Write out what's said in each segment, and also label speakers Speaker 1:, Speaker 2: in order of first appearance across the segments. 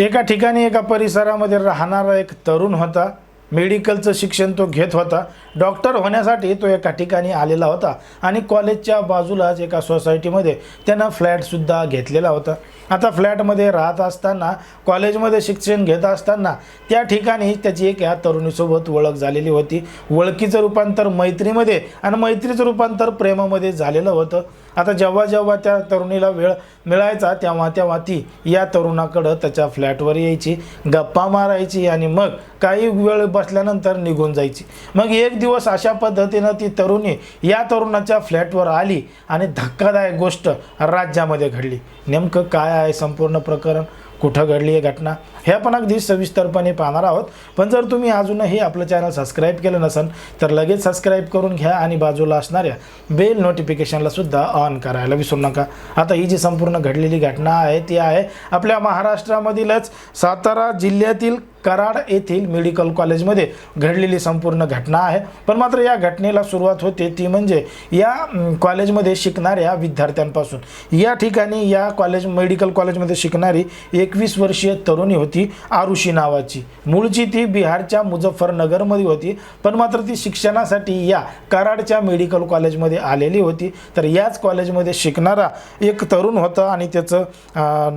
Speaker 1: एका ठिकाणी एका परिसरामध्ये राहणारा एक तरुण होता. मेडिकलचं शिक्षण तो घेत होता. डॉक्टर होण्यासाठी तो एका ठिकाणी आलेला होता आणि कॉलेजच्या बाजूलाच एका सोसायटीमध्ये त्यानं फ्लॅटसुद्धा घेतलेला होता. आता फ्लॅटमध्ये राहत असताना कॉलेजमध्ये शिक्षण घेत असताना त्या ठिकाणी त्याची एक या तरुणीसोबत ओळख झालेली होती. ओळखीचं रूपांतर मैत्रीमध्ये आणि मैत्रीचं रूपांतर प्रेमामध्ये झालेलं होतं. आता जेव्हा जेव्हा त्या तरुणीला वेळ मिळायचा तेव्हा तेव्हा ती या तरुणाकडं त्याच्या फ्लॅटवर यायची गप्पा मारायची आणि मग काही वेळ बसल्यानंतर निघून जायची. मग एक दिवस अशा पद्धतीनं ती तरुणी या तरुणाच्या फ्लॅटवर आली आणि धक्कादायक गोष्ट राज्यामध्ये घडली. नेमकं काय आहे संपूर्ण प्रकरण? कुठं घडली आहे घटना हे आपण अगदी सविस्तरपणे पाहणार आहोत. पण जर तुम्ही अजूनही आपलं चॅनल सबस्क्राईब केलं नसेल तर लगेच सबस्क्राईब करून घ्या आणि बाजूला असणाऱ्या बेल नोटिफिकेशनला सुद्धा ऑन करायला विसरू नका. आता ही जी संपूर्ण घडलेली घटना आहे ती आहे आपल्या महाराष्ट्रामधीलच सातारा जिल्ह्यातील कराड येथील मेडिकल कॉलेजमध्ये घडलेली संपूर्ण घटना आहे. पण मात्र या घटनेला सुरुवात होते ती म्हणजे या कॉलेजमध्ये शिकणाऱ्या विद्यार्थ्यांपासून. या ठिकाणी या कॉलेज मेडिकल कॉलेजमध्ये शिकणारी एकवीस वर्षीय तरुणी होती आरुषी नावाची. मूळची ती बिहारच्या मुझफ्फरनगरमध्ये होती पण मात्र ती शिक्षणासाठी या कराडच्या मेडिकल कॉलेजमध्ये आलेली होती. तर याच कॉलेजमध्ये शिकणारा एक तरुण होता आणि त्याचं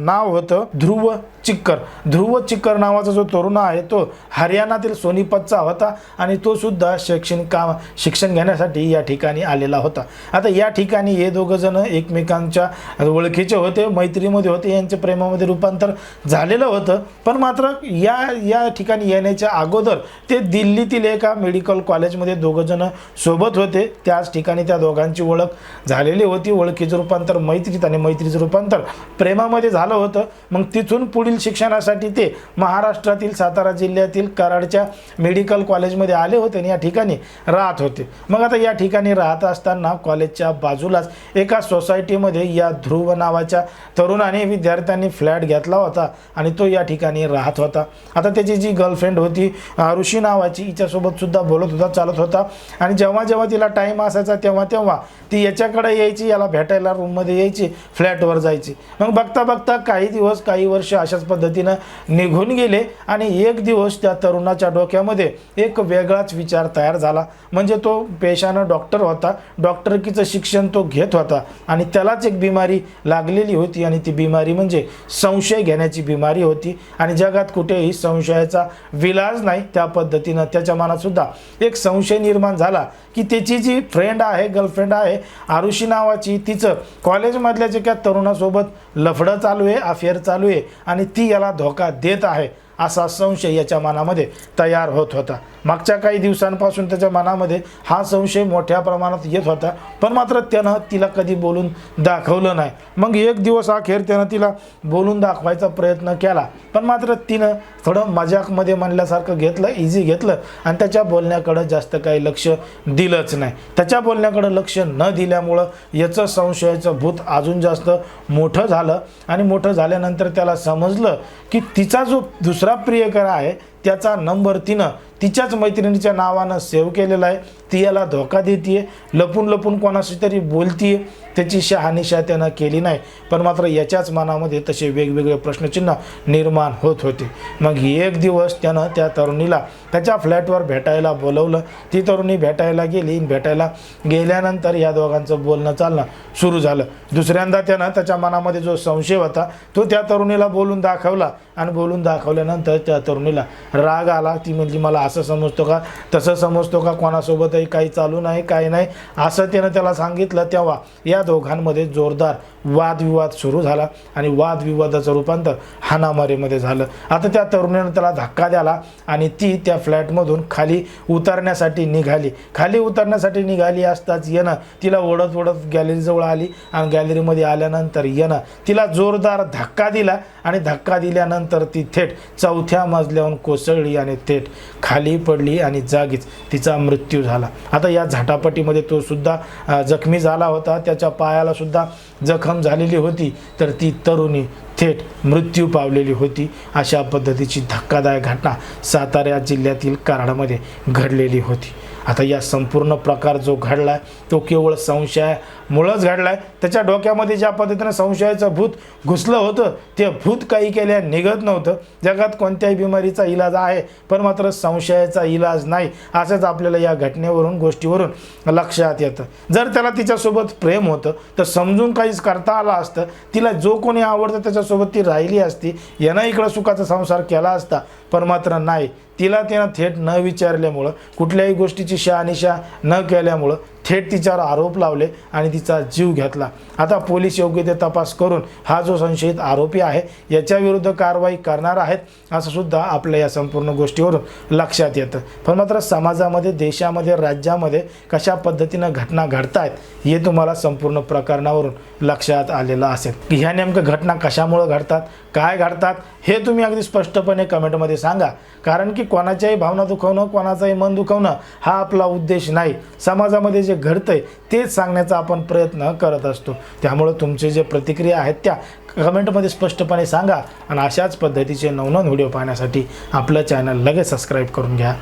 Speaker 1: नाव होतं ध्रुव चिक्कर. ध्रुव चिक्कर नावाचा जो तरुण आहे तो हरियाणातील सोनीपतचा होता आणि तो सुद्धा शैक्षणिक काम शिक्षण घेण्यासाठी या ठिकाणी आलेला होता. आता या ठिकाणी हे दोघं जण एकमेकांच्या ओळखीचे होते मैत्रीमध्ये होते यांचे प्रेमामध्ये रूपांतर झालेलं होतं. पण मात्र या या ठिकाणी येण्याच्या अगोदर ते दिल्लीतील एका मेडिकल कॉलेजमध्ये दोघं जण सोबत होते. त्याच ठिकाणी त्या दोघांची ओळख झालेली होती. ओळखीचं रूपांतर मैत्रीत आणि मैत्रीचं रूपांतर प्रेमामध्ये झालं होतं. मग तिथून पुढील शिक्षणासाठी ते महाराष्ट्रातील सातारा जिल्ह्यातील कराडच्या मेडिकल कॉलेजमध्ये आले होते आणि या ठिकाणी राहत होते. मग आता या ठिकाणी राहत असताना कॉलेजच्या बाजूलाच एका सोसायटीमध्ये या ध्रुव नावाच्या तरुणाने विद्यार्थ्यांनी फ्लॅट घेतला होता आणि तो या ठिकाणी राहत होता. आता त्याची जी गर्लफ्रेंड होती ऋषी नावाची हिच्यासोबतसुद्धा बोलत होता चालत होता. आणि जेव्हा जेव्हा तिला टाईम असायचा तेव्हा तेव्हा ती याच्याकडे यायची याला भेटायला रूममध्ये यायची फ्लॅटवर जायची. मग बघता बघता काही दिवस काही वर्ष अशाच पद्धतीनं निघून गेले आणि एक दिवस त्या तरुणाच्या डोक्यामध्ये एक वेगळाच विचार तयार झाला. म्हणजे तो पेशानं डॉक्टर होता. डॉक्टरकीचं शिक्षण तो घेत होता. आणि त्यालाच एक बिमारी लागलेली होती. आणि ती बिमारी म्हणजे संशय घेण्याची बिमारी होती. आणि जगात कुठेही संशयाचा विलाज नाही त्या पद्धतीनं. त्याच्या मनातसुद्धा एक संशय निर्माण झाला की त्याची जी फ्रेंड आहे गर्लफ्रेंड आहे आरुषी नावाची तिचं कॉलेजमधल्या जे काय तरुणासोबत लफडं चालू आहे अफेअर चालू आहे आणि ती याला धोका देत आहे. असा संशय याच्या मनामध्ये तयार होत होता. मागच्या काही दिवसांपासून त्याच्या मनामध्ये हा संशय मोठ्या प्रमाणात येत होता पण मात्र त्यानं तिला कधी बोलून दाखवलं नाही. मग एक दिवस अखेर त्यानं तिला बोलून दाखवायचा प्रयत्न केला पण मात्र तिनं थोडं मजाकमध्ये म्हणल्यासारखं घेतलं इझी घेतलं आणि त्याच्या बोलण्याकडं जास्त काही लक्ष दिलंच नाही. त्याच्या बोलण्याकडं लक्ष न दिल्यामुळं याचं संशयाचं भूत अजून जास्त मोठं झालं आणि मोठं झाल्यानंतर त्याला समजलं की तिचा जो दुसरा प्रियकर आहे त्याचा नंबर तिनं तिच्याच मैत्रिणीच्या नावानं सेव्ह केलेला आहे. ती याला धोका देते लपून लपून कोणाशी तरी बोलतीये. त्याची शहानिशा त्यानं केली नाही. पण मात्र याच्याच मनामध्ये तसे वेगवेगळे प्रश्नचिन्ह निर्माण होत होते. मग एक दिवस त्यानं त्या तरुणीला त्याच्या फ्लॅटवर भेटायला बोलवलं. ती तरुणी भेटायला गेली. आणि भेटायला गेल्यानंतर या दोघांचं बोलणं चालणं सुरू झालं. दुसऱ्यांदा त्यानं त्याच्या मनामध्ये जो संशय होता तो त्या तरुणीला बोलून दाखवला. आणि बोलून दाखवल्यानंतर त्या तरुणीला राग आला. ती म्हणजे मला असं समजतो का? तसं समजतो का? कोणासोबतही काही चालू नाही काही नाही. असं त्यानं त्याला सांगितलं तेव्हा या दोघांमध्ये जोरदार वादविवाद सुरू झाला आणि वादविवादाचं रूपांतर हाणामारीमध्ये झालं. आता त्या तरुणीनं त्याला धक्का द्याला आणि ती त्या फ्लॅटमधून खाली उतरण्यासाठी निघाली. खाली उतरण्यासाठी निघाली असताच येणं तिला ओढत ओढत गॅलरीजवळ आली आणि गॅलरीमध्ये आल्यानंतर येणं तिला जोरदार धक्का दिला आणि धक्का दिल्यानंतर ती थेट चौथ्या मजल्याहून कोसळली आणि थेट खाली खाली पडली आणि जागीच तिचा मृत्यू झाला. आता या झटापटीमध्ये तो सुद्धा जखमी झाला होता. त्याच्या पायाला सुद्धा जखम झालेली होती. तर ती तरुणी थेट मृत्यू पावलेली होती. अशा पद्धतीची धक्कादायक घटना सातारा जिल्ह्यातील कराडमध्ये घडलेली होती. आता या संपूर्ण प्रकार जो घडला आहे तो केवळ संशयामुळंच घडला आहे त्याच्या डोक्यामध्ये ज्या पद्धतीनं संशयाचं भूत घुसलं होतं ते भूत काही केल्या निघत नव्हतं. जगात कोणत्याही बिमारीचा इलाज आहे पण मात्र संशयाचा इलाज नाही असंच आपल्याला या घटनेवरून गोष्टीवरून लक्षात येतं. जर त्याला तिच्यासोबत प्रेम होतं तर समजून काहीच करता आलं असतं. तिला जो कोणी आवडतं त्याच्यासोबत ती राहिली असती. यानं इकडं सुखाचा संसार केला असता पण मात्र नाही. तिला त्यानं थेट न विचारल्यामुळं कुठल्याही गोष्टीची शहानिशा न केल्यामुळं थेट तिच्यावर आरोप लावले आणि तिचा जीव घेतला. आता पोलीस योग्य ते तपास करून हा जो संशयित आरोपी आहे याच्या विरुद्ध कारवाई करणार आहेत असं सुद्धा आपल्या या संपूर्ण गोष्टीवरून लक्षात येतं. पण मात्र समाजामध्ये देशामध्ये राज्यामध्ये कशा पद्धतीनं घटना घडत आहेत हे तुम्हाला संपूर्ण प्रकरणावरून लक्षात आलेलं असेल. की ह्या नेमकं घटना कशामुळं घडतात काय घडतात हे तुम्ही अगदी स्पष्टपणे कमेंटमध्ये सांगा. कारण की कोणाच्याही भावना दुखवणं कोणाचाही मन दुखवणं हा आपला उद्देश नाही. समाजामध्ये जे घडतं आहे तेच सांगण्याचा आपण प्रयत्न करत असतो. त्यामुळं तुमचे जे प्रतिक्रिया आहेत त्या कमेंटमध्ये स्पष्टपणे सांगा आणि अशाच पद्धतीचे नवनवन व्हिडिओ पाहण्यासाठी आपलं चॅनल लगेच सबस्क्राईब करून घ्या.